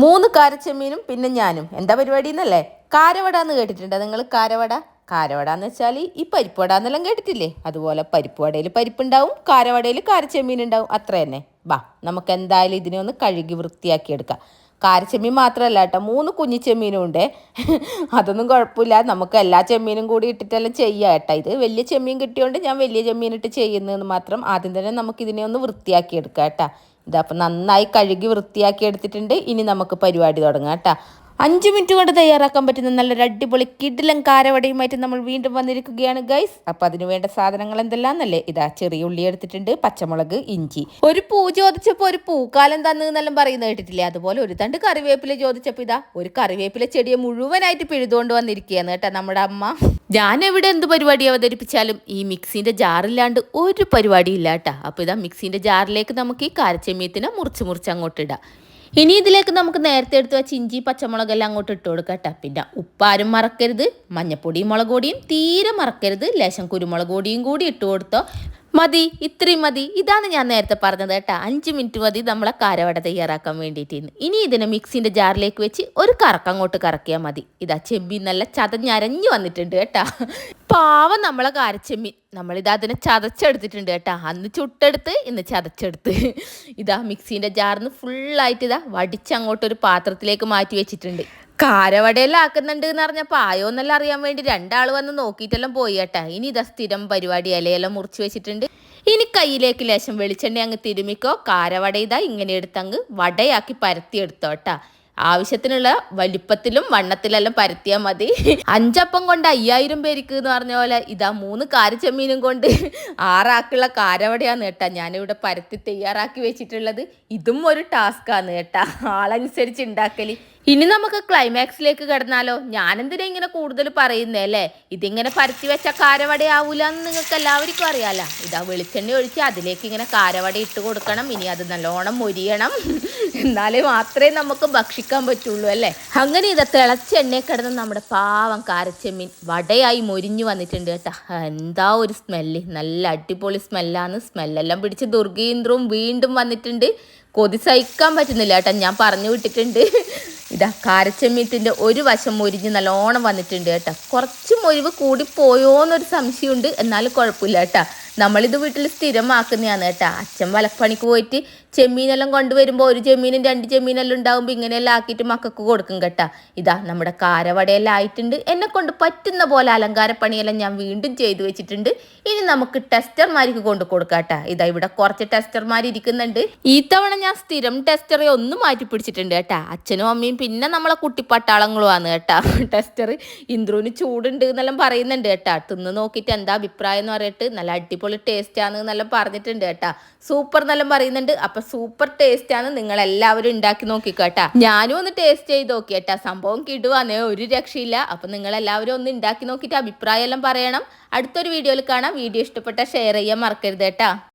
മൂന്ന് കാരച്ചെമ്മീനും പിന്നെ ഞാനും. എന്താ പരിപാടി എന്നല്ലേ കാരവട എന്ന് കേട്ടിട്ടുണ്ടോ നിങ്ങൾ? കാരവട? കാരവട എന്ന് വെച്ചാൽ ഈ പരിപ്പുവട എന്നെല്ലാം കേട്ടിട്ടില്ലേ? അതുപോലെ പരിപ്പുവടയിൽ പരിപ്പുണ്ടാവും കാരവടയിൽ കാരച്ചെമ്മീൻ ഉണ്ടാവും. അത്ര തന്നെ. ബാ നമുക്ക് എന്തായാലും ഇതിനെ ഒന്ന് കഴുകി വൃത്തിയാക്കി എടുക്കാം കാരച്ചെമ്മീൻ മാത്രമല്ല കേട്ടോ മൂന്ന് കുഞ്ഞി ചെമ്മീനും ഉണ്ട്. അതൊന്നും കുഴപ്പമില്ല. നമുക്ക് എല്ലാ ചെമ്മീനും കൂടി ഇട്ടിട്ടെല്ലാം ചെയ്യാം കേട്ടോ. ഇത് വലിയ ചെമ്മീൻ കിട്ടിയോണ്ട് ഞാൻ വലിയ ചെമ്മീൻ ഇട്ട് ചെയ്യുന്നതെന്ന് മാത്രം ആദ്യം തന്നെ നമുക്ക് ഇതിനെ ഒന്ന് വൃത്തിയാക്കി എടുക്കാം കേട്ടോ. ഇതപ്പം നന്നായി കഴുകി വൃത്തിയാക്കി എടുത്തിട്ടുണ്ട്. ഇനി നമുക്ക് പരിപാടി തുടങ്ങാം കേട്ടോ. അഞ്ച് മിനിറ്റ് കൊണ്ട് തയ്യാറാക്കാൻ പറ്റുന്ന നല്ലൊരു അടിപൊളി കിഡിലും കാരവടയുമായിട്ട് നമ്മൾ വീണ്ടും വന്നിരിക്കുകയാണ് ഗൈസ് അപ്പൊ അതിന് വേണ്ട സാധനങ്ങൾ എന്തെല്ലാന്നല്ലേ? ഇതാ ചെറിയ ഉള്ളി എടുത്തിട്ടുണ്ട് പച്ചമുളക് ഇഞ്ചി. ഒരു പൂ ചോദിച്ചപ്പോൾ ഒരു പൂക്കാലം തന്നു എന്നെല്ലാം പറയുന്നത് കേട്ടിട്ടില്ലേ? അതുപോലെ ഒരു തണ്ട് കറിവേപ്പില ചോദിച്ചപ്പോൾ ഇതാ ഒരു കറിവേപ്പില ചെടിയെ മുഴുവനായിട്ട് പിഴുതുകൊണ്ട് വന്നിരിക്കുകയാണ് കേട്ടോ നമ്മുടെ അമ്മ. ഞാൻ എവിടെ എന്ത് പരിപാടി അവതരിപ്പിച്ചാലും ഈ മിക്സിന്റെ ജാറില്ലാണ്ട് ഒരു പരിപാടി ഇല്ല കേട്ടോ. അപ്പോൾ ഇതാ മിക്സിന്റെ ജാറിലേക്ക് നമുക്ക് ഈ കാരച്ചെമ്മീത്തിനെ മുറിച്ച് മുറിച്ച് അങ്ങോട്ട് ഇടാം. ഇനി ഇതിലേക്ക് നമുക്ക് നേരത്തെ എടുത്ത് വെച്ച് ഇഞ്ചി പച്ചമുളകെല്ലാം അങ്ങോട്ട് ഇട്ട് കൊടുക്കാം കേട്ടോ. പിന്നെ ഉപ്പാരും മറക്കരുത് മഞ്ഞപ്പൊടിയും മുളക് പൊടിയും തീരെ മറക്കരുത്. ലേശം കുരുമുളക് പൊടിയും കൂടി ഇട്ട് കൊടുത്തോ. മതി ഇത്രയും മതി. ഇതാണ് ഞാൻ നേരത്തെ പറഞ്ഞത് കേട്ടോ. അഞ്ച് മിനിറ്റ് മതി നമ്മളെ കാരവട തയ്യാറാക്കാൻ വേണ്ടിയിട്ട് ഇനി ഇതിനെ മിക്സിന്റെ ജാറിലേക്ക് വെച്ച് ഒരു കറക്കം അങ്ങോട്ട് കറക്കിയാൽ മതി. ഇതാ ചെമ്പി നല്ല ചതഞ്ഞരഞ്ഞു വന്നിട്ടുണ്ട് കേട്ടാ. പാവം നമ്മളെ കാരച്ചെമ്മീൻ നമ്മളിതാ അതിനെ ചതച്ചെടുത്തിട്ടുണ്ട് കേട്ടോ. അന്ന് ചുട്ടെടുത്ത് ഇന്ന് ചതച്ചെടുത്ത്. ഇതാ മിക്സീന്റെ ജാറിന്ന് ഫുള്ളായിട്ട് ഇതാ വടിച്ചങ്ങോട്ടൊരു പാത്രത്തിലേക്ക് മാറ്റി വെച്ചിട്ടുണ്ട്. കാരവടയെല്ലാം ആക്കുന്നുണ്ട് എന്ന് പറഞ്ഞപ്പോൾ ആയോ എന്നെല്ലാം അറിയാൻ വേണ്ടി രണ്ടാൾ വന്ന് നോക്കിയിട്ടെല്ലാം പോയി കേട്ടാ. ഇനി ഇതാ സ്ഥിരം പരിപാടി ഇലയെല്ലാം മുറിച്ച് വെച്ചിട്ടുണ്ട്. ഇനി കയ്യിലേക്ക് ലേശം വെളിച്ചെണ്ണ അങ്ങ് തിരുമിക്കോ. കാരവട ഇതാ ഇങ്ങനെ എടുത്തങ്ങ് വടയാക്കി പരത്തിയെടുത്തോ കേട്ടാ. ആവശ്യത്തിനുള്ള വലിപ്പത്തിലും വണ്ണത്തിലെല്ലാം പരത്തിയാൽ മതി. അഞ്ചപ്പം കൊണ്ട് അയ്യായിരം പേർക്ക് എന്ന് പറഞ്ഞ പോലെ ഇതാ മൂന്ന് കാരച്ചെമ്മീനും കൊണ്ട് ആറാക്കുള്ള കാരവടയാണ് കേട്ടാ ഞാനിവിടെ പരത്തി തയ്യാറാക്കി വെച്ചിട്ടുള്ളത്. ഇതും ഒരു ടാസ്ക്കാണ് കേട്ടാ. ആളനുസരിച്ച് ഉണ്ടാക്കൽ ഇനി നമുക്ക് ക്ലൈമാക്സിലേക്ക് കിടന്നാലോ? ഞാനെന്തിനാ ഇങ്ങനെ കൂടുതൽ പറയുന്നേ അല്ലേ? ഇതിങ്ങനെ പരത്തി വെച്ച കാരവട ആവൂല എന്ന് നിങ്ങൾക്ക് എല്ലാവർക്കും അറിയാലോ. ഇതാ വെളിച്ചെണ്ണ ഒഴിച്ച് അതിലേക്ക് ഇങ്ങനെ കാരവട ഇട്ട് കൊടുക്കണം. ഇനി അത് നല്ലോണം മൊരിയണം. എന്നാലേ മാത്രമേ നമുക്ക് ഭക്ഷിക്കാൻ പറ്റുള്ളൂ അല്ലേ? അങ്ങനെ ഇതാ തിളച്ച എണ്ണയിൽ കിടന്ന് നമ്മുടെ പാവം കാരച്ചെമ്മീൻ വടയായി മൊരിഞ്ഞു വന്നിട്ടുണ്ട് കേട്ടാ. എന്താ ഒരു സ്മെല്ല് നല്ല അടിപൊളി സ്മെല്ലാണ് സ്മെല്ലെല്ലാം പിടിച്ച് ദുർഗീന്ദ്രവും വീണ്ടും വന്നിട്ടുണ്ട്. കൊതി സഹിക്കാൻ പറ്റുന്നില്ല കേട്ടാ. ഞാൻ പറഞ്ഞു വിട്ടിട്ടുണ്ട്. ഇതാ കാരച്ചെമ്മീത്തിന്റെ ഒരു വശം മൊരിഞ്ഞ് നല്ലോണം വന്നിട്ടുണ്ട് കേട്ടോ. കുറച്ച് മൊരിവ് കൂടിപ്പോയോ എന്നൊരു സംശയമുണ്ട്. എന്നാലും കുഴപ്പമില്ല കേട്ടോ. നമ്മളിത് വീട്ടിൽ സ്ഥിരമാക്കുന്നതാണ് കേട്ടോ. അച്ഛൻ വലപ്പണിക്ക് പോയിട്ട് ചെമ്മീനെല്ലാം കൊണ്ടുവരുമ്പോൾ ഒരു ചെമ്മീനും രണ്ട് ചെമ്മീനെല്ലാം ഉണ്ടാകുമ്പോൾ ഇങ്ങനെയെല്ലാം ആക്കിയിട്ട് മക്കൾക്ക് കൊടുക്കും കേട്ടോ. ഇതാ നമ്മുടെ കാരവടയെല്ലാം ആയിട്ടുണ്ട്. എന്നെ കൊണ്ട് പറ്റുന്ന പോലെ അലങ്കാരപ്പണിയെല്ലാം ഞാൻ വീണ്ടും ചെയ്തു വെച്ചിട്ടുണ്ട്. ഇനി നമുക്ക് ടെസ്റ്റർമാർക്ക് കൊണ്ട് കൊടുക്കാം കേട്ടോ ഇതാ ഇവിടെ കുറച്ച് ടെസ്റ്റർമാർ ഇരിക്കുന്നുണ്ട്. ഈ തവണ ഞാൻ സ്ഥിരം ടെസ്റ്ററെ ഒന്നും മാറ്റി പിടിച്ചിട്ടുണ്ട് കേട്ടാ. അച്ഛനും അമ്മയും പിന്നെ നമ്മളെ കുട്ടിപ്പട്ടാളങ്ങളുമാണ് കേട്ടാ. ടെസ്റ്റർ ഇന്ദ്രുവിന് ചൂടുണ്ട് എന്നെല്ലാം പറയുന്നുണ്ട് കേട്ടാ. തിന്ന് നോക്കിയിട്ട് എന്താ അഭിപ്രായം എന്ന് പറഞ്ഞിട്ട് നല്ല അടിപൊളി ടേസ്റ്റ് ടേസ്റ്റാണ് എന്നെല്ലാം പറഞ്ഞിട്ടുണ്ട് കേട്ടാ. സൂപ്പർ എന്നെല്ലാം പറയുന്നുണ്ട്. അപ്പൊ സൂപ്പർ ടേസ്റ്റ് ആണ് നിങ്ങൾ എല്ലാവരും ഉണ്ടാക്കി നോക്കിക്കോട്ടാ ഞാനും ഒന്ന് ടേസ്റ്റ് ചെയ്ത് നോക്കിയേട്ടാ സംഭവം കിടുവാന്നേ ഒരു രക്ഷയില്ല. അപ്പൊ നിങ്ങൾ എല്ലാവരും ഒന്ന് ഉണ്ടാക്കി നോക്കിയിട്ട് അഭിപ്രായം എല്ലാം പറയണം. അടുത്തൊരു വീഡിയോയിൽ കാണാം. വീഡിയോ ഇഷ്ടപ്പെട്ട ഷെയർ ചെയ്യാൻ മറക്കരുത് കേട്ടാ.